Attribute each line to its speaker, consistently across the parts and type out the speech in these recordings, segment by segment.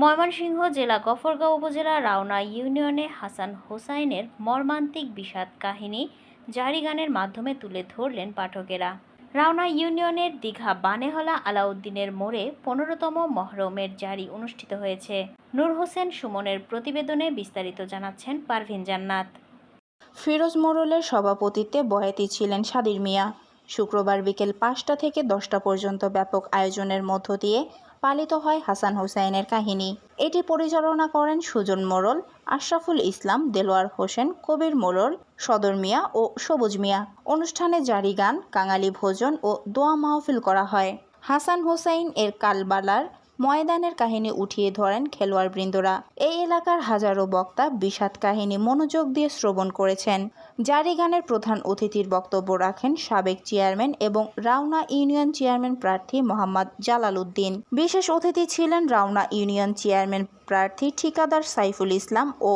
Speaker 1: ময়মনসিংহ জেলা গফরগাঁও উপজেলা রাওনা ইউনিয়নে হাসান হোসাইনের মর্মান্তিক বিষাদ কাহিনী জারি গানের মাধ্যমে তুলে ধরলেন পাঠকেরা। রাওনা ইউনিয়নের দীঘা বানেহলা আলাউদ্দিনের মোড়ে পনেরোতম মহরমের জারি অনুষ্ঠিত হয়েছে। নূর হোসেন সুমনের প্রতিবেদনে বিস্তারিত জানাচ্ছেন পারভিন জান্নাত।
Speaker 2: ফিরোজ মোড়লের সভাপতিত্বে বয়াতি ছিলেন সাদির মিয়া। শুক্রবার বিকেল পাঁচটা থেকে দশটা পর্যন্ত ব্যাপক আয়োজনের মধ্য দিয়ে পালিত হয় হাসান হুসাইনের কাহিনী। এটি পরিচালনা করেন সুজন মোরল আশরাফুল ইসলাম, দেলোয়ার হোসেন, কবির মোরল সদর মিয়া ও সবুজ মিয়া। অনুষ্ঠানে জারি গান, কাঙালি ভোজন ও দোয়া মাহফিল করা হয়। হাসান হোসাইন এর কালবালার ময়দানের কাহিনী উঠিয়ে ধরেন খেলোয়াড়বৃন্দরা। এই এলাকার হাজারো বক্তা বিষাদ কাহিনী মনোযোগ দিয়ে শ্রবণ করেছেন। জারি গানের প্রধান অতিথির বক্তব্য রাখেন সাবেক চেয়ারম্যান এবং রাওনা ইউনিয়ন চেয়ারম্যান প্রার্থী মোহাম্মদ জালাল উদ্দিন। বিশেষ অতিথি ছিলেন রাওনা ইউনিয়ন চেয়ারম্যান প্রার্থী ঠিকাদার সাইফুল ইসলাম ও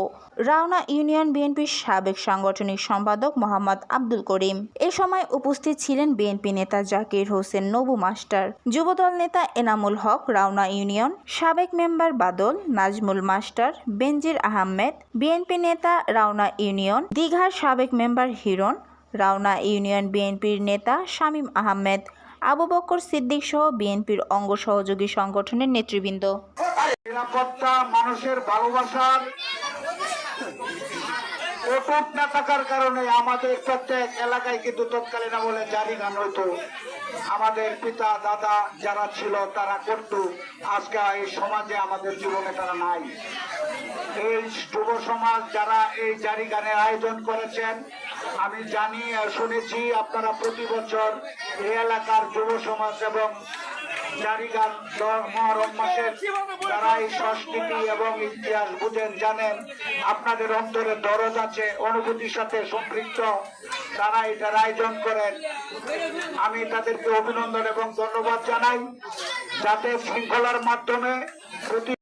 Speaker 2: রাওনা ইউনিয়ন বিএনপির সাবেক সাংগঠনিক সম্পাদক মোহাম্মদ আব্দুল করিম। এ সময় উপস্থিত ছিলেন বিএনপি নেতা জাকির হোসেন নবু মাস্টার, যুবদল নেতা এনামুল হক, রাওনা ইউনিয়ন, সাবেক member Badal, Nazmul master, Benazir Ahmed, BNP নেতা রাওনা ইউনিয়ন, দীঘার সাবেক মেম্বার হিরণ, রাওনা ইউনিয়ন বিএনপির নেতা শামীম আহমেদ, আবু বকর সিদ্দিক সহ বিএনপির অঙ্গ সহযোগী সংগঠনের নেতৃবৃন্দ।
Speaker 3: নিরাপত্তা মানুষের ভালোবাসার অটুট না থাকার কারণে আমাদের প্রত্যেক এলাকায় কিন্তু তৎকালীন বলে জারি গান হইতো আমাদের পিতা, দাদা যারা ছিল তারা করত। আজকে এই সমাজে আমাদের জীবনে তারা নাই। এই যুব সমাজ যারা এই জারি গানের আয়োজন করেছেন, আমি জানি শুনেছি আপনারা প্রতি বছর এই এলাকার যুব সমাজ এবং জারিগান সংস্কৃতি এবং ইতিহাস বুঝেন, জানেন, আপনাদের অন্তরে দরদ আছে, অনুভূতির সাথে সম্পৃক্ত তারা এটার আয়োজন করেন। আমি তাদেরকে অভিনন্দন এবং ধন্যবাদ জানাই, যাতে শৃঙ্খলার মাধ্যমে প্রতি